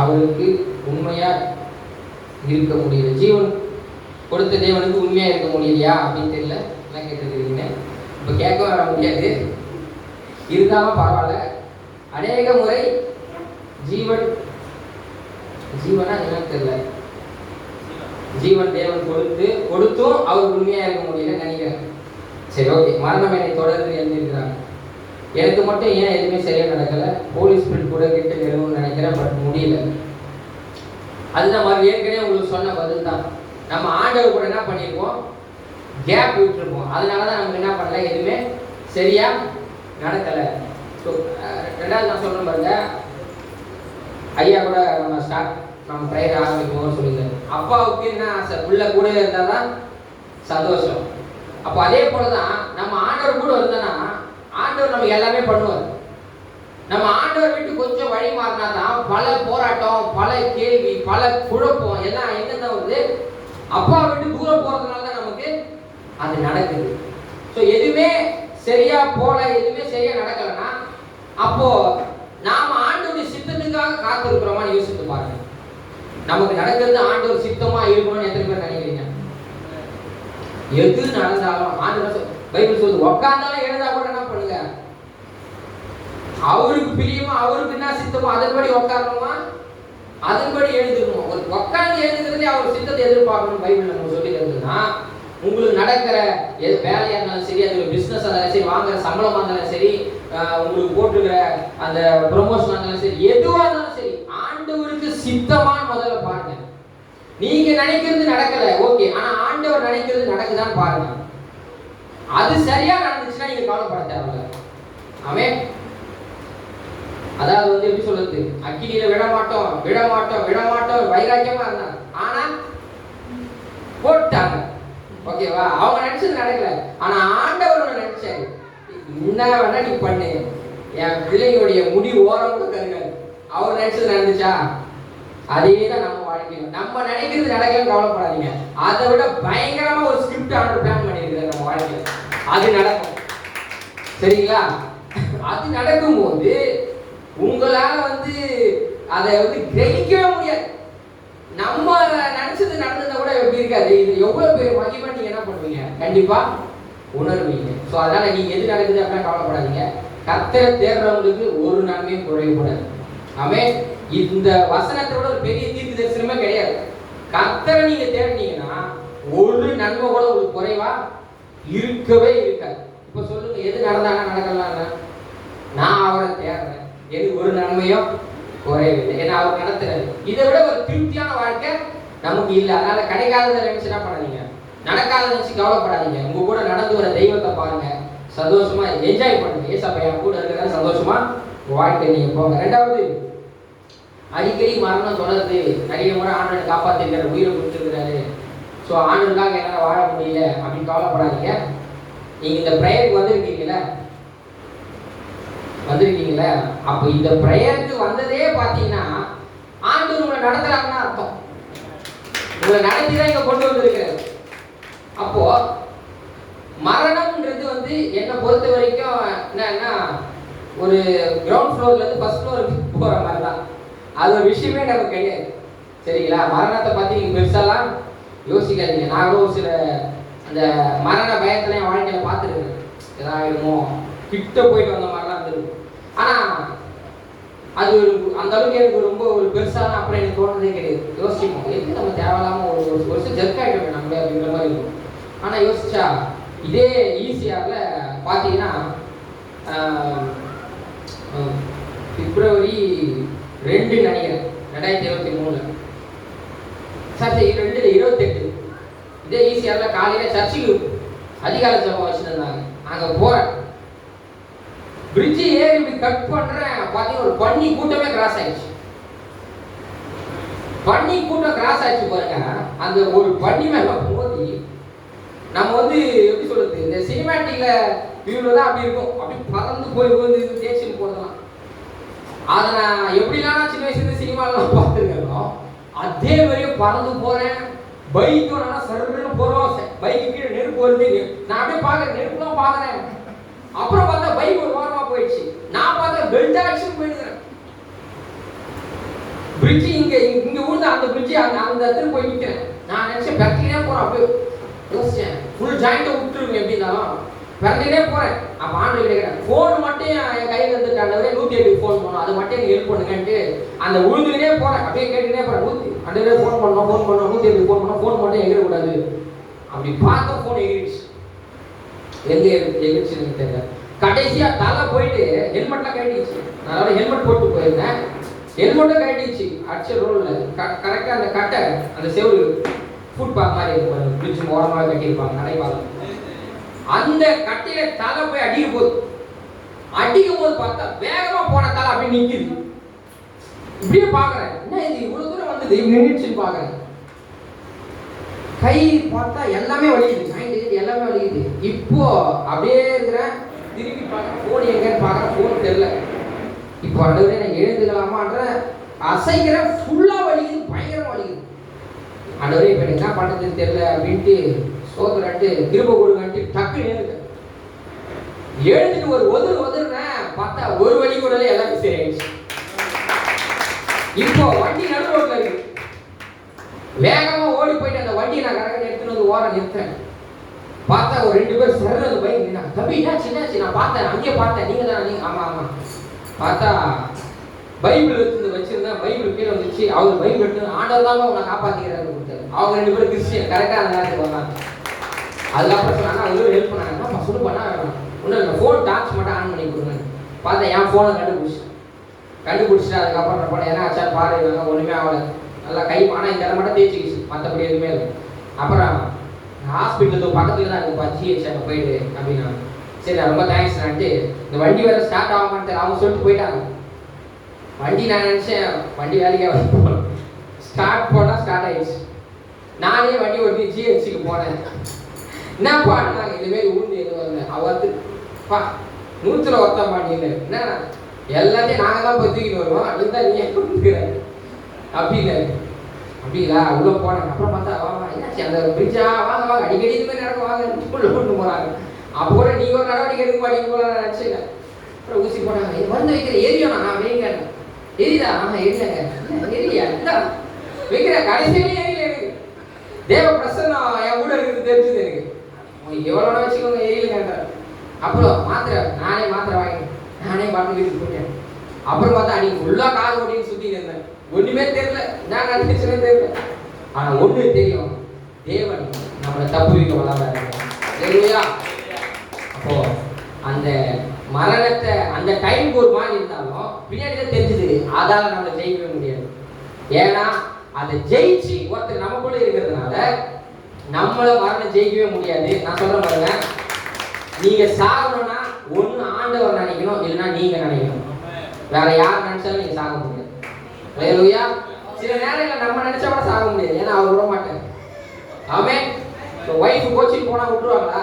அவருக்கு உண்மையாக இருக்க முடியல. ஜீவன் கொடுத்த தேவனுக்கு உண்மையாக இருக்க முடியலையா அப்படின்னு தெரியல. எல்லாம் கேட்டுருக்கீங்க இப்போ கேட்க வர முடியாது. இருந்தாலும் பரவாயில்ல. அநேக முறை ஜீவன் ஜீவனா என்னன்னு தெரியல. ஜீவன் தேவன் கொடுத்து கொடுத்தும் அவர் உண்மையாக இருக்க முடியல நினைக்கிறேன். சரி ஓகே மரணம் என்னை தொடர்ந்து எழுந்திருக்கிறாங்க எனக்கு மட்டும் ஏன் எதுவுமே சரியாக நடக்கலை? போலீஸ் ஸ்பிரிட் கூட கிட்ட எழுவும் நினைக்கிறேன் பட் முடியல. அதுதான் மாதிரி ஏற்கனவே உங்களுக்கு சொன்ன பதில் தான். நம்ம ஆண்டவர் கூட என்ன பண்ணியிருக்கோம் கேப் விட்டுருப்போம் அதனால தான் நமக்கு என்ன பண்ணல? எதுவுமே சரியாக நடக்கலை. ஸோ ரெண்டாவது நான் சொல்றேன் பாருங்க. ஐயா கூட நம்ம ஸ்டார்ட் நம்ம ப்ரேயர் ஆரம்பிக்கும் சொல்லியிருந்தேன் அப்பாவுக்கு என்ன ஆசை? உள்ளே கூட இருந்தால் தான் சந்தோஷம். அப்போ அதே போல தான் நம்ம ஆண்டவர் கூட இருந்தோன்னா ஆண்டவர் நமக்கு எல்லாமே பண்ணுவார். நம்ம ஆண்டவர் விட்டு கொஞ்சம் வழி மாறினா தான் பல போராட்டம் பல கேள்வி பல குழப்பம் எல்லாம் எங்கெந்த வருது அப்பா விட்டு தூரம் போறதுனால தான் நமக்கு அது நடக்குது. ஸோ எதுவுமே சரியா போல எதுவுமே சரியா நடக்கலைன்னா அப்போ நாம ஆண்டோடைய சித்தத்துக்காக காத்திருக்கிறோமான்னு யோசித்து பாருங்க. நமக்கு நடக்கிறது ஆண்டவர் சித்தமா இருக்கணும்னு எத்தனை பேர் நினைக்கிறீங்க? எது நடந்தாலும் ஆண்டவர் பைபிள் சொல்லுது உக்காந்தாலும் எழுந்தா கூட அவருக்கு பிரியமா அவருக்கு என்ன சித்தமோ அதன்படி உட்காரணுமா அதன்படி எழுதுக்கணும் ஒரு உட்காந்து எழுதுக்கிறதே அவர் சித்தத்தை எதிர்பார்க்கணும் பைபிள் நம்ம சொல்லி தருதுன்னா உங்களுக்கு நடக்கிற எது வேலையாக இருந்தாலும் சரி அது ஒரு இருந்தாலும் சரி வாங்குற சம்பளமாக இருந்தாலும் சரி உங்களுக்கு போட்டுக்கிற அந்த ப்ரொமோஷன் இருந்தாலும் சரி எதுவாக இருந்தாலும் சரி ஆண்டவருக்கு சித்தமான முதல்ல பாருங்க. நீங்க நினைக்கிறது நடக்கல ஓகே ஆனா ஆண்டவர் நினைக்கிறது நடக்குதான்னு பாருங்க. அது சரியா நடந்துச்சுன்னா நீங்க கவலைப்பட தேவையில்ல. அவன் அதாவது வந்து எப்படி சொல்றது? அக்கினியில விட மாட்டோம் விட மாட்டோம் விட மாட்டோம் வைராக்கியமா இருந்தாங்க. ஆனா போட்டாங்க. ஓகேவா? அவங்க நினைச்சது நடக்கல. ஆனா ஆண்டவர் நினைச்சாரு. என்ன வேணா நீ பண்ணு. என் பிள்ளைங்களுடைய முடி ஓரம் கூட கருகாது அவர் நினைச்சது நடந்துச்சா? அதே தான் நம்ம வாழ்க்கையில். நம்ம நினைக்கிறது நடக்கலன்னு கவலைப்படாதீங்க. அதை விட பயங்கரமா ஒரு ஸ்கிரிப்ட் ஆர்டர் பிளான் பண்ணியிருக்காரு நம்ம வாழ்க்கையில். அது நடக்கும். சரிங்களா? அது நடக்கும்போது உங்களால் வந்து அதை வந்து கிரகிக்கவே முடியாது. நம்ம நினைச்சது நடந்ததை கூட எப்படி இருக்காது. இது எவ்வளோ பெரிய மகிமை நீங்க என்ன பண்ணுவீங்க? கண்டிப்பா உணர்வீங்க. ஸோ அதனால நீங்க எது நடக்குது அப்படின்னா கவலைப்படாதீங்க. கத்தரை தேடுறவங்களுக்கு ஒரு நன்மையும் குறையக்கூடாது. ஆமே இந்த வசனத்தோட ஒரு பெரிய தீர்க்கு தரிசனமே கிடையாது. கத்தரை நீங்க தேடினீங்கன்னா ஒரு நன்மை கூட உங்களுக்கு குறைவா இருக்கவே இருக்காது. இப்போ சொல்லுங்க எது நடந்தாங்க நடக்கலாம் நான் அவரை தேடுறேன். எது ஒரு நன்மையும் குறையவில்லை. ஏன்னா அவர் நடத்துறாரு இதை விட ஒரு திருப்தியான வாழ்க்கை நமக்கு இல்லை. அதனால கிடைக்காததை நினைச்சு என்ன பண்ணாதீங்க? நடக்காத நினைச்சு கவலைப்படாதீங்க. உங்க கூட நடந்து வர தெய்வத்தை பாருங்க. சந்தோஷமா என்ஜாய் பண்ணுங்க. ஏசப்பா என் கூட இருக்கிற சந்தோஷமா வாழ்க்கை நீங்க போங்க. ரெண்டாவது அடிக்கடி மரணம் தொடருது நிறைய முறை ஆண்டவன் காப்பாத்திருக்காரு உயிரை கொடுத்துருக்கிறாரு. ஸோ ஆண்டுக்காக என்னால் வாழ முடியல அப்படின்னு கவலைப்படாதீங்க. நீங்க இந்த ப்ரேயருக்கு வந்திருக்கீங்களா வந்திருக்கீங்களா? அப்போ இந்த ப்ரேயருக்கு வந்ததே பார்த்தீங்கன்னா ஆண்டு உங்களை நடத்துறாங்கன்னு அர்த்தம். உங்களை நடத்தி தான் இங்க கொண்டு வந்திருக்கிறது அப்போ மரணம்ன்றது வந்து என்னை பொறுத்த வரைக்கும் என்னன்னா ஒரு கிரவுண்ட் ஃப்ளோர்ல இருந்து ஃபர்ஸ்ட் ஃப்ளோருக்கு போற மாதிரி தான் அது ஒரு விஷயமே நமக்கு கிடையாது சரிங்களா? மரணத்தை பத்தி நீங்க பெருசாலாம் யோசிக்காதீங்க. நாங்களும் ஒரு சில அந்த மரண பயத்துல என் வாழ்க்கையில பார்த்துருக்கேன் ஏதாயிடுமோ கிட்ட போயிட்டு வந்த மாதிரி இருந்திருக்கும் ஆனா அது ஒரு அந்த அளவுக்கு எனக்கு ரொம்ப ஒரு பெருசான அப்புறம் எனக்கு தோணுதே கிடையாது. யோசிப்போம் எதுக்கு நம்ம தேவையில்லாம ஒரு ஒரு வருஷம் ஜெர்க் ஆகிட்டோமே நம்மளே அப்படிங்கிற மாதிரி இருக்கும். ஆனா யோசிச்சா இதே ஈஸியார்ல பார்த்தீங்கன்னா ஆஹ், பிப்ரவரி ரெண்டு நினைக்கிறேன் ரெண்டாயிரத்தி இருபத்தி மூணு சார் சரி ரெண்டு இருபத்தெட்டு. இதே ஈஸியார்ல காலையில சர்ச்சுக்கு அதிகார சபை வச்சுருந்தாங்க அங்க போகிறேன் பிரிட்ஜ் ஏறி இப்படி கட் பண்றேன். பாத்தீங்கன்னா ஒரு பன்னி கூட்டமே கிராஸ் ஆயிடுச்சு. பன்னி கூட்டம் கிராஸ் ஆயிடுச்சு பாருங்க. அந்த ஒரு பன்னி மேல மோதி நம்ம வந்து எப்படி சொல்றது இந்த சினிமேட்டிக்ல வியூல தான் அப்படி இருக்கும். அப்படி பறந்து போய் வந்து தேய்ச்சின்னு போடலாம் அதை நான் எப்படிலாம் சின்ன வயசுல சினிமாலாம் பார்த்துருக்கேனோ அதே மாதிரியே பறந்து போறேன். பைக்கு நல்லா சருன்னு போறோம். பைக்கு கீழே நெருப்பு வருது. நான் அப்படியே பார்க்கறேன். நெருப்புலாம் பாக்குறேன் அப்புறம் பார்த்தா பைக் ஒரு போயிடுச்சு. நான் பார்த்தா பெல்ட் ஆக்ஷன் போயிடுறேன். பிரிட்ஜ் இங்க இங்க விழுந்து அந்த பிரிட்ஜ் அந்த அந்த இடத்துல போய் நிற்கிறேன் நான் நினைச்சேன் பிரட்டினே போறேன் அப்படியே. யோசிச்சேன். ஃபுல் ஜாயிண்ட்டை விட்டுருங்க எப்படி இருந்தாலும். போறேன். அப்ப ஆண்டு கிடைக்கிறேன் ஃபோன் மட்டும் என் கையில இருந்து ஆண்டவரே நூத்தி எட்டு ஃபோன் பண்ணோம் அது மட்டும் எனக்கு ஹெல்ப் பண்ணுங்கன்ட்டு அந்த உழுந்துக்கிட்டே போறேன். அப்படியே கேட்டுக்கிட்டே போறேன் நூத்தி. அண்டே ஃபோன் பண்ணோம் ஃபோன் பண்ணோம் நூத்தி எட்டு ஃபோன் பண்ணோம் ஃபோன் மட்டும் எகிரக்கூடாது. அப்படி பார்த்த ஃபோன் எகிரிச்சு எங்க எகிரிச்சு எனக்கு தெரியல கடைசியா தலை போயிட்டு ஹெல்மெட்லாம் கட்டிடுச்சு அதோட ஹெல்மெட் போட்டு போயிருந்தேன். ஹெல்மெட்டும் கட்டிடுச்சு அடிச்ச ரோல்ல கரெக்டா அந்த கட்டை அந்த செவுரு ஃபுட் பாத் மாதிரி இருக்கும் பிரிட்ஜ் ஓரமாக கட்டியிருப்பாங்க நடைபாதம் அந்த கட்டையில தலை போய் அடிக்க போகுது அடிக்கும் போது பார்த்தா வேகமா போன தலை அப்படியே நிக்குது. இப்படியே பாக்குறேன் என்ன இது? இவ்வளவு தூரம் வந்தது. நின்றுச்சுன்னு பாக்குறேன் கை பார்த்தா எல்லாமே வலிக்குது. மைண்ட் எல்லாமே வலிக்குது. இப்போ அப்படியே இருக்கிறேன். திரும்பி பார்க்குறேன் ஃபோன் எங்கன்னு பார்க்குறேன் ஃபோன் தெரில இப்போ அடுத்து நான் எழுந்துக்கலாமான்ற அசைக்கிறேன் ஃபுல்லாக வலிக்குது பயங்கரமாக வலிக்குது. ஆண்டவரே இப்போ எனக்கு என்ன பண்ணுறதுன்னு தெரில அப்படின்ட்டு சோதரட்டு திரும்ப கொடுங்கன்ட்டு டக்கு எழுந்துட்டேன் எழுந்துட்டு ஒரு ஒதுரு ஒதுருனேன் பார்த்தா ஒரு வழி கூட எல்லாமே சரியாயிடுச்சு. இப்போ வண்டி நடு ரோட்ல இருக்கு. ஓடி போயிட்டு அந்த வண்டியை நான் கரெக்டாக எடுத்துன்னு வந்து ஓரம் நிறுத்தேன் பார்த்தா ஒரு ரெண்டு பேர் சரண அந்த பைக் நின்னாங்க. தம்பி என்னாச்சு என்னாச்சு? நான் பார்த்தேன் அங்கேயே பார்த்தேன். நீங்க தானே நீங்க ஆமா ஆமா. பார்த்தா பைபிள் எடுத்து வச்சிருந்தேன் பைபிள் கீழே வந்துச்சு. அவர் பைபிள் எடுத்து ஆண்டவர் தான் உங்களை காப்பாத்திக்கிறாரு கொடுத்தாரு. அவங்க ரெண்டு பேரும் கிறிஸ்டியன் கரெக்டாக அந்த நேரத்துக்கு வந்தாங்க அதுக்கப்புறம் சொன்னாங்க அவங்க ஹெல்ப் பண்ணாங்க. சொல்லு பண்ணா ஒன்றும் இல்லை ஃபோன் டார்ச் மட்டும் ஆன் பண்ணி கொடுங்க பார்த்தேன் என் ஃபோனை கண்டுபிடிச்சேன் கண்டுபிடிச்சிட்டு அதுக்கப்புறம் என்ன போனேன். ஏன்னா ஆச்சா? பாரு இவங்க ஒன்றுமே ஆகலை. நல்லா கை ஆனால் இந்த இடம் மட்டும் தேய்ச்சிக்கிச்சு. மற்றபடி எதுவுமே இல்லை. அப்புறம் ஹாஸ்பிட்டலுக்கு பக்கத்துல தான் இருக்குப்பா ஜிஹெச் அங்கே போயிடு அப்படின்னா. சரி நான் ரொம்ப தேங்க்ஸ் நான்ட்டு இந்த வண்டி வேலை ஸ்டார்ட் ஆக மாட்டேன் அவங்க சொல்லிட்டு போயிட்டாங்க. வண்டி நான் நினச்சேன் வண்டி வேலைக்கே வந்து ஸ்டார்ட் போனால் ஸ்டார்ட் ஆயிடுச்சு. நானே வண்டி ஓட்டி ஜிஹெச்சுக்கு போனேன். என்ன நாங்கள் இனிமேல் ஊர்ந்து எது வந்தேன் அவ வந்து பா நூற்றுல ஒருத்தன் பாண்டியில் என்ன எல்லாத்தையும் நாங்கள் தான் போய் தூக்கிட்டு வருவோம். அப்படின்னு தான் நீ அப்படின்னு. அப்படிங்களா உள்ள போனேன் அப்புறம் பார்த்தா வாங்க என்னாச்சு? அந்த பிரிட்ஜா வாங்க வாங்க அடிக்கடி இது மாதிரி நடக்கும். வாங்க உள்ள கொண்டு போறாங்க. அப்போ கூட நீ ஒரு நடவடிக்கை எடுக்க மாட்டீங்க போல நான் அப்புறம் ஊசி போனாங்க மருந்து வைக்கிற ஏரியா நான் வைங்க எரியுதா? ஆமா எரியாங்க எரியா? இல்ல வைக்கிற கடைசியிலே எரியல எனக்கு. தேவ பிரசன்னம் என் கூட இருக்குது தெரிஞ்சது எனக்கு. எவ்வளோ வேணா வச்சுக்கோங்க கேட்டார் அப்புறம் மாத்திரை நானே மாத்திரை வாங்கினேன். நானே பாட்டு வீட்டுக்கு போயிட்டேன். அப்புறம் பார்த்தா அன்னைக்கு ஃபுல்லாக கார் ஓட்டின்னு சுற்றிட்டு இருந்தேன். ஒண்ணுமே தெரியல. நான் நடந்துச்சுன்னு தெரியல. ஆனா ஒண்ணு தெரியும். தேவன் நம்மளை தப்பு வைக்க வளர்றாரு இல்லையா அப்போ அந்த மரணத்தை அந்த டைம் ஒரு மாதிரி இருந்தாலும் பின்னாடி தெரிஞ்சது அதால நம்மளை ஜெயிக்கவே முடியாது. ஏன்னா அதை ஜெயிச்சு ஒருத்தர் நம்ம கூட இருக்கிறதுனால நம்மள மரணம் ஜெயிக்கவே முடியாது. நான் சொல்ற பாருங்க. நீங்க சாகணும்னா ஒன்று ஆண்டவர் நினைக்கணும் இல்லைன்னா நீங்க நினைக்கணும். வேற யார் நினைச்சாலும் நீங்க சாக முடியும் ஹalleluya. சில நேரங்களில் நம்ம நினைச்சா கூட சாக முடியாது. ஏன்னா அவர் விட மாட்டார் ஆமென் ஒய்ஃப் கோச்சிங் போனா விட்டுருவாங்களா?